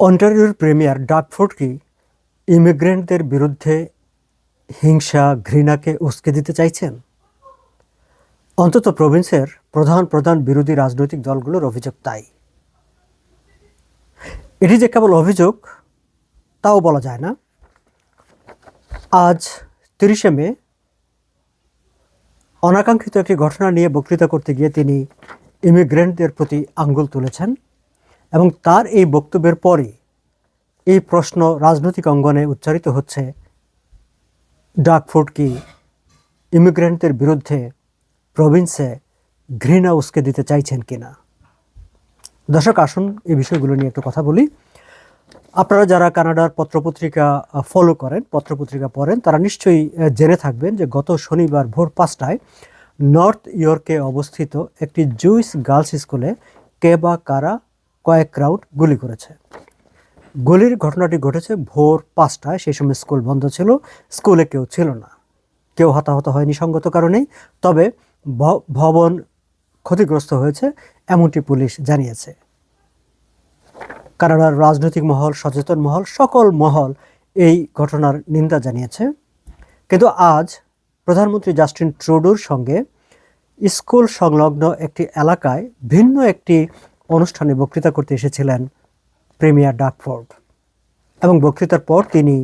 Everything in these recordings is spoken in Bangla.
অন্টারিওর প্রেমিয়ার ডাকফোর্ড ইমিগ্রেন্টদের বিরুদ্ধে হিংসা, ঘৃণাকে উস্কে দিতে চাইছেন। অন্তত প্রভিন্সের প্রধান প্রধান বিরোধী রাজনৈতিক দলগুলোর অভিযোগ তাই। এটি যে কেবল অভিযোগ, তাও বলা যায় না। আজ তিরিশে মে, অনাকাঙ্ক্ষিত একটি ঘটনা নিয়ে বক্তৃতা করতে গিয়ে তিনি ইমিগ্রেন্টদের প্রতি আঙ্গুল তুলেছেন। এবং তার এই বক্তব্যের পরই এই প্রশ্ন রাজনৈতিক অঙ্গনে উচ্চারিত হচ্ছে ডাকফোর্ড কি ইমিগ্রেন্টদের বিরুদ্ধে প্রভিন্সে ঘৃণা উস্কে দিতে চাইছেন কিনা দর্শক, আসুন এই বিষয়গুলো নিয়ে একটু কথা বলি। আপনারা যারা কানাডার পত্রপত্রিকা ফলো করেন, পত্রপত্রিকা পড়েন, তারা নিশ্চয়ই জেনে থাকবেন যে গত শনিবার ভোর পাঁচটায় নর্থ ইয়র্কে অবস্থিত একটি জুইস গার্লস স্কুলে কে বা কারা কয়েক রাউন্ড গুলি করেছে। গুলির ঘটনাটি ঘটেছে ভোর পাঁচটায়। সেই সময় স্কুল বন্ধ ছিল, স্কুলে কেউ ছিল না। কেউ হতাহত হয়নি সঙ্গত কারণেই, তবে ভবন ক্ষতিগ্রস্ত হয়েছে এমনটি পুলিশ জানিয়েছে। কানাডার রাজনৈতিক মহল, সচেতন মহল, সকল মহল এই ঘটনার নিন্দা জানিয়েছে। কিন্তু আজ প্রধানমন্ত্রী জাস্টিন ট্রুডোর সঙ্গে স্কুল সংলগ্ন একটি এলাকায় ভিন্ন একটি অনুষ্ঠানে বক্তৃতা করতে এসেছিলেন প্রেমিয়ার ডাকফোর্ড এবং বক্তৃতার পর তিনি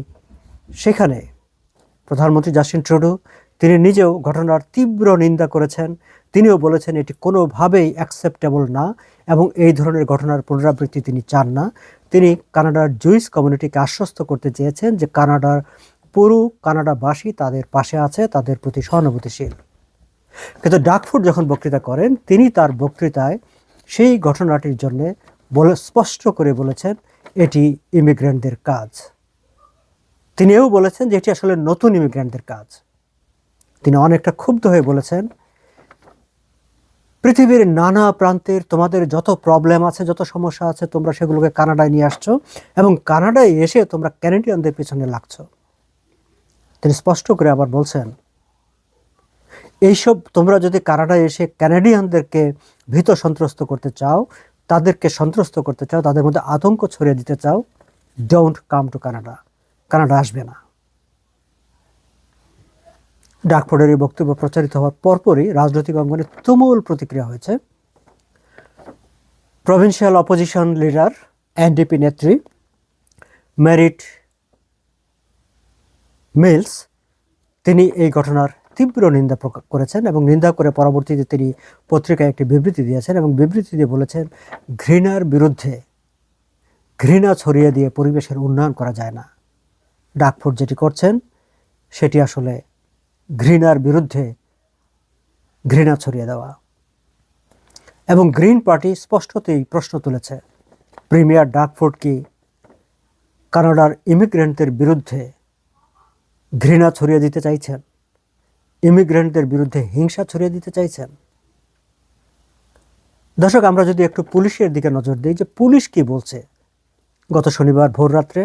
সেখানে প্রধানমন্ত্রী জাস্টিন ট্রুডো, তিনি নিজেও ঘটনার তীব্র নিন্দা করেছেন। তিনিও বলেছেন এটি কোনোভাবেই অ্যাকসেপ্টেবল না এবং এই ধরনের ঘটনার পুনরাবৃত্তি তিনি চান না। তিনি কানাডার জুইস কমিউনিটিকে আশ্বস্ত করতে চেয়েছেন যে কানাডার পুরো কানাডাবাসী তাদের পাশে আছে, তাদের প্রতি সহানুভূতিশীল। কিন্তু ডাকফুড যখন বক্তৃতা করেন, তিনি তার বক্তৃতায় সেই ঘটনাটির জন্য বলে স্পষ্ট করে বলেছেন, এটি ইমিগ্রেন্টদের কাজ। তিনিও বলেছেন যে এটি আসলে নতুন ইমিগ্রেন্টদের কাজ। তিনি অনেকটা ক্ষুব্ধ হয়ে বলেছেন, পৃথিবীর নানা প্রান্তের তোমাদের যত প্রবলেম আছে, যত সমস্যা আছে, তোমরা সেগুলোকে কানাডায় নিয়ে আসছো এবং কানাডায় এসে তোমরা ক্যানেডিয়ানদের পেছনে লাগছো। তিনি স্পষ্ট করে আবার বলছেন এইসব তোমরা যদি কানাডায় এসে ক্যানাডিয়ানদেরকে ভীত সন্ত্রস্ত করতে চাও, তাদেরকে সন্ত্রস্ত করতে চাও, তাদের মধ্যে আতঙ্ক ছড়িয়ে দিতে চাও don't come to Canada Canada আসবে না। ডাকফোর্ডের এই বক্তব্য প্রচারিত হওয়ার পরপরই রাজনৈতিক অঙ্গনে তুমুল প্রতিক্রিয়া হয়েছে। প্রভিন্সিয়াল অপোজিশন লিডার এনডিপি নেত্রী মেরিট মিলস তিনি এই ঘটনার তীব্র নিন্দা প্রকাশ করেছেন এবং নিন্দা করে পরবর্তীতে তিনি পত্রিকায় একটি বিবৃতি দিয়েছেন এবং বিবৃতি দিয়ে বলেছেন, ঘৃণার বিরুদ্ধে ঘৃণা ছড়িয়ে দিয়ে পরিবেশের উন্নয়ন করা যায় না। ডাকফোর্ড যেটি করছেন, সেটি আসলে ঘৃণার বিরুদ্ধে ঘৃণা ছড়িয়ে দেওয়া। এবং গ্রিন পার্টি স্পষ্টতই প্রশ্ন তুলেছে, প্রিমিয়ার ডাকফোর্ড কি কানাডার ইমিগ্রেন্টদের বিরুদ্ধে ঘৃণা ছড়িয়ে দিতে চাইছেন? ইমিগ্রেন্টদের বিরুদ্ধে হিংসা ছড়িয়ে দিতে চাইছেন। দর্শক, আমরা যদি একটু পুলিশের দিকে নজর দিই, যে পুলিশ কি বলছে? গত শনিবার ভোর রাত্রে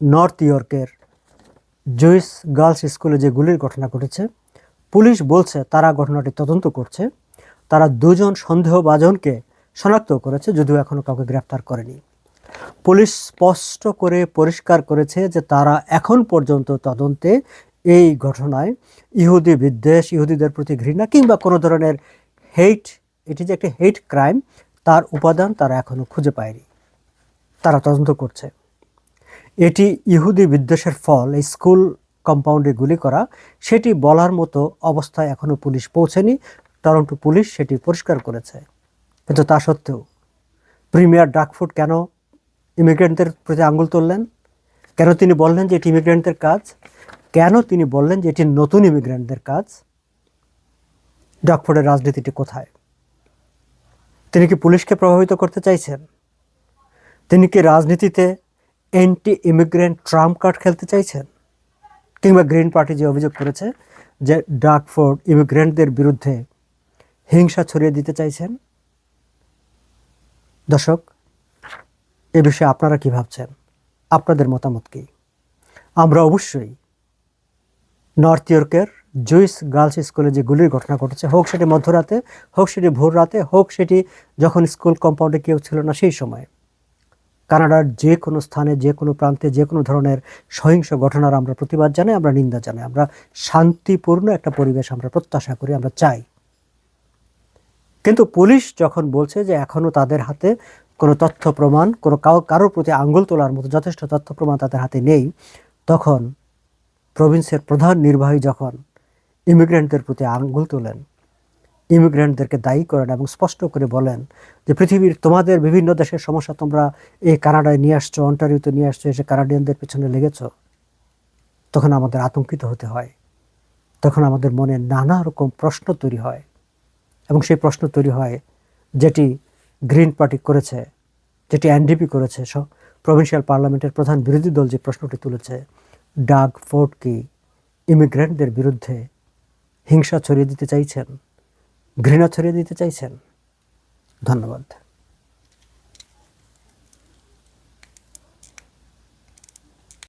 নর্থ ইয়র্কের জুইস গার্লস স্কুলে যে গুলির ঘটনা ঘটেছে, পুলিশ বলছে তারা ঘটনাটি তদন্ত করছে। তারা দুজন সন্দেহভাজনকে শনাক্ত করেছে, যদিও এখনও কাউকে গ্রেপ্তার করেনি। পুলিশ স্পষ্ট করে পরিষ্কার করেছে যে তারা এখন পর্যন্ত তদন্তে এই ঘটনায় ইহুদি বিদ্বেষ, ইহুদিদের প্রতি ঘৃণা কিংবা কোনো ধরনের হেইট এটি যে একটি হেইট ক্রাইম তার উপাদান তারা এখনও খুঁজে পায়নি। তারা তদন্ত করছে। এটি ইহুদি বিদ্বেষের ফল, এই স্কুল কম্পাউন্ডে গুলি করা, সেটি বলার মতো অবস্থায় এখনও পুলিশ পৌঁছেনি। টরন্টো পুলিশ সেটি পরিষ্কার করেছে। কিন্তু তা সত্ত্বেও, প্রিমিয়ার ডাকফুড কেন ইমিগ্রেন্টদের প্রতি আঙুল তুললেন? কেন তিনি বললেন যে এটি ইমিগ্রেন্টদের কাজ? কেন তিনি বললেন যে এটি নতুন ইমিগ্রেন্টদের কাজ? ডাকফোর্ডের রাজনীতিটি কোথায়? তিনি কি পুলিশকে প্রভাবিত করতে চাইছেন? তিনি কি রাজনীতিতে অ্যান্টি ইমিগ্রেন্ট ট্রাম্প কার্ড খেলতে চাইছেন? কিংবা গ্রিন পার্টি যে অভিযোগ করেছে যে ডাকফোর্ড ইমিগ্রেন্টদের বিরুদ্ধে হিংসা ছড়িয়ে দিতে চাইছেন? দর্শক, এ বিষয়ে আপনারা কি ভাবছেন? আপনাদের মতামত কি? আমরা অবশ্যই নর্থ ইয়র্কের জুইস গার্লস স্কুলে যে গুলির ঘটনা ঘটেছে, হোক সেটি মধ্যরাতে, হোক সেটি ভোর রাতে হোক সেটি যখন স্কুল কম্পাউন্ডে কেউ ছিল না সেই সময়। কানাডার যে কোনো স্থানে, যে কোনো প্রান্তে, যে কোনো ধরনের সহিংস ঘটনার আমরা প্রতিবাদ জানাই, আমরা নিন্দা জানাই, আমরা শান্তিপূর্ণ একটা পরিবেশ আমরা প্রত্যাশা করি, আমরা চাই। কিন্তু পুলিশ যখন বলছে যে এখনও তাদের হাতে কোনো তথ্য প্রমাণ, কোনো কারোর প্রতি আঙ্গুল তোলার মতো যথেষ্ট তথ্য প্রমাণ তাদের হাতে নেই, তখন প্রভিন্সের প্রধান নির্বাহী যখন ইমিগ্রেন্টদের প্রতি আঙ্গুল তোলেন, ইমিগ্রেন্টদেরকে দায়ী করেন এবং স্পষ্ট করে বলেন যে পৃথিবীর তোমাদের বিভিন্ন দেশের সমস্যা তোমরা এই কানাডায় নিয়ে আসছো, অন্টারিওতে নিয়ে আসছো এসে কানাডিয়ানদের পেছনে লেগেছ, তখন আমাদের আতঙ্কিত হতে হয়। তখন আমাদের মনে নানা রকম প্রশ্ন তৈরি হয় এবং সেই প্রশ্ন তৈরি হয় যেটি গ্রিন পার্টি করেছে, যেটি এনডিপি করেছে প্রভিন্সিয়াল পার্লামেন্টের প্রধান বিরোধী দল যে প্রশ্নটি তুলেছে ডাগ ফোর্ড কি ইমিগ্রেন্টদের বিরুদ্ধে হিংসা ছড়িয়ে দিতে চাইছেন ঘৃণা ছড়িয়ে দিতে চাইছেন। ধন্যবাদ।